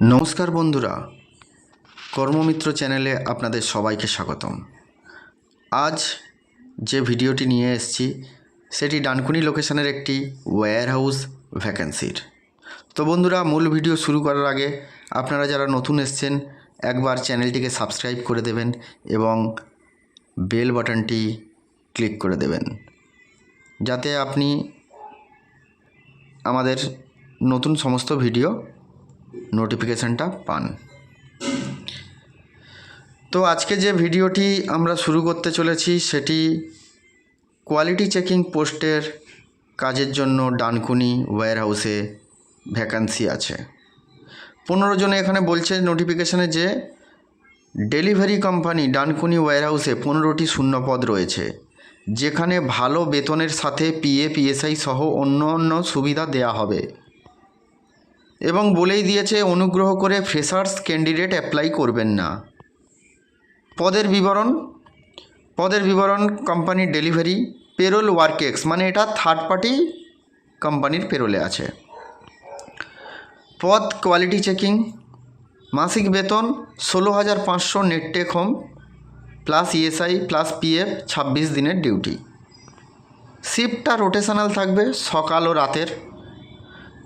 নমস্কার বন্ধুরা, কর্মমিত্র চ্যানেলে আপনাদের সবাইকে স্বাগতম। আজ যে ভিডিওটি নিয়ে এসেছি, সেটি ডানকুনি লোকেশনের একটি ওয়্যার হাউস ভ্যাকেন্সির তো বন্ধুরা, মূল ভিডিও শুরু করার আগে আপনারা যারা নতুন এসছেন, একবার চ্যানেলটিকে সাবস্ক্রাইব করে দেবেন এবং বেল বাটনটি ক্লিক করে দেবেন। যাতে আপনি আমাদের নতুন সমস্ত ভিডিও নোটিফিকেশানটা পান। তো আজকে যে ভিডিওটি আমরা শুরু করতে চলেছি, সেটি কোয়ালিটি চেকিং পোস্টের কাজের জন্য ডানকুনি ওয়্যার হাউসে ভ্যাকান্সি আছে। পনেরো জনে এখানে বলছে নোটিফিকেশানে যে ডেলিভারি কোম্পানি ডানকুনি ওয়্যার হাউসে পনেরোটি শূন্যপদ রয়েছে, যেখানে ভালো বেতনের সাথে পিএ পিএসআই সহ অন্য অন্য সুবিধা দেয়া হবে। এবং বলেই দিয়েছে, অনুগ্রহ করে ফ্রেশার্স ক্যান্ডিডেট অ্যাপ্লাই করবেন না। পদের বিবরণ? পদের বিবরণ কোম্পানির ডেলিভারি, পেরোল ওয়ার্কেক্স মানে এটা থার্ড পার্টি কোম্পানির পেরোলে আছে। পদ কোয়ালিটি চেকিং মাসিক বেতন, ষোলো হাজার পাঁচশো net take home plus ESI plus PF ছাব্বিশ দিনের ডিউটি শিফটটা রোটেশনাল থাকবে সকাল ও রাতের।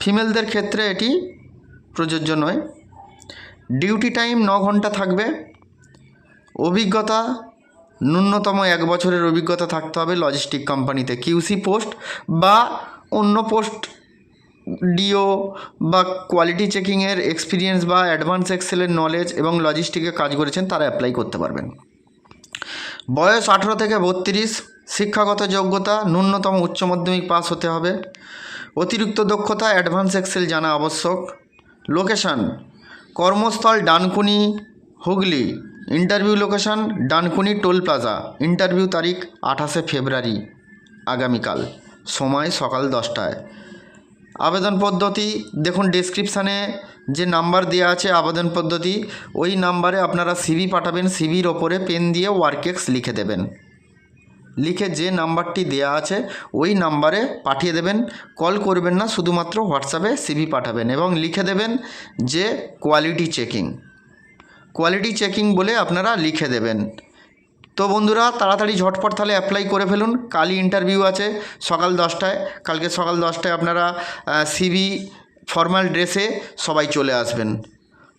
ফিমেলদের ক্ষেত্রে এটি প্রযোজ্য নয়। ডিউটি টাইম ন ঘণ্টা থাকবে। অভিজ্ঞতা, ন্যূনতম এক বছরের অভিজ্ঞতা থাকতে হবে লজিস্টিক কোম্পানিতে কিউসি পোস্ট বা অন্য পোস্ট ডিও বা কোয়ালিটি চেকিংয়ের এক্সপিরিয়েন্স বা অ্যাডভান্স এক্সেলের নলেজ এবং লজিস্টিকে কাজ করেছেন, তারা অ্যাপ্লাই করতে পারবেন। বয়স আঠেরো থেকে বত্রিশ। শিক্ষাগত যোগ্যতা, ন্যূনতম উচ্চ মাধ্যমিক পাস হতে হবে। অতিরিক্ত দক্ষতা, অ্যাডভান্স এক্সেল জানা আবশ্যক। লোকেশান, কর্মস্থল Dankuni, Hooghly. Interview location, Dankuni toll plaza. Interview তারিখ, আঠাশে ফেব্রুয়ারি, আগামীকাল। সময়, সকাল দশটায়। আবেদন পদ্ধতি, দেখুন ডেসক্রিপশানে যে নাম্বার দেওয়া আছে আবেদন পদ্ধতি, ওই নাম্বারে আপনারা সিভি পাঠাবেন। সিভির ওপরে পেন দিয়ে ওয়ার্কেক্স লিখে দেবেন। লিখে যে নাম্বারটি দেয়া আছে, ওই নাম্বারে পাঠিয়ে দেবেন। কল করবেন না, শুধুমাত্র হোয়াটসঅ্যাপে সিভি পাঠাবেন এবং লিখে দেবেন যে কোয়ালিটি চেকিং কোয়ালিটি চেকিং বলে আপনারা লিখে দেবেন। তো বন্ধুরা, তাড়াতাড়ি ঝটপট তাহলে অ্যাপ্লাই করে ফেলুন। কালই ইন্টারভিউ আছে, সকাল দশটায়। কালকে সকাল দশটায় আপনারা সিভি ফর্মাল ড্রেসে সবাই চলে আসবেন।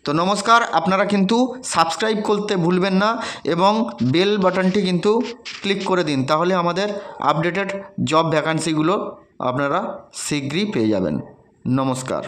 তো নমস্কার, আপনারা কিন্তু সাবস্ক্রাইব করতে ভুলবেন না এবং বেল বাটনটি কিন্তু ক্লিক করে দিন, তাহলে আমাদের আপডেটেড জব ভ্যাকান্সিগুলো আপনারা শীঘ্রই পেয়ে যাবেন। নমস্কার।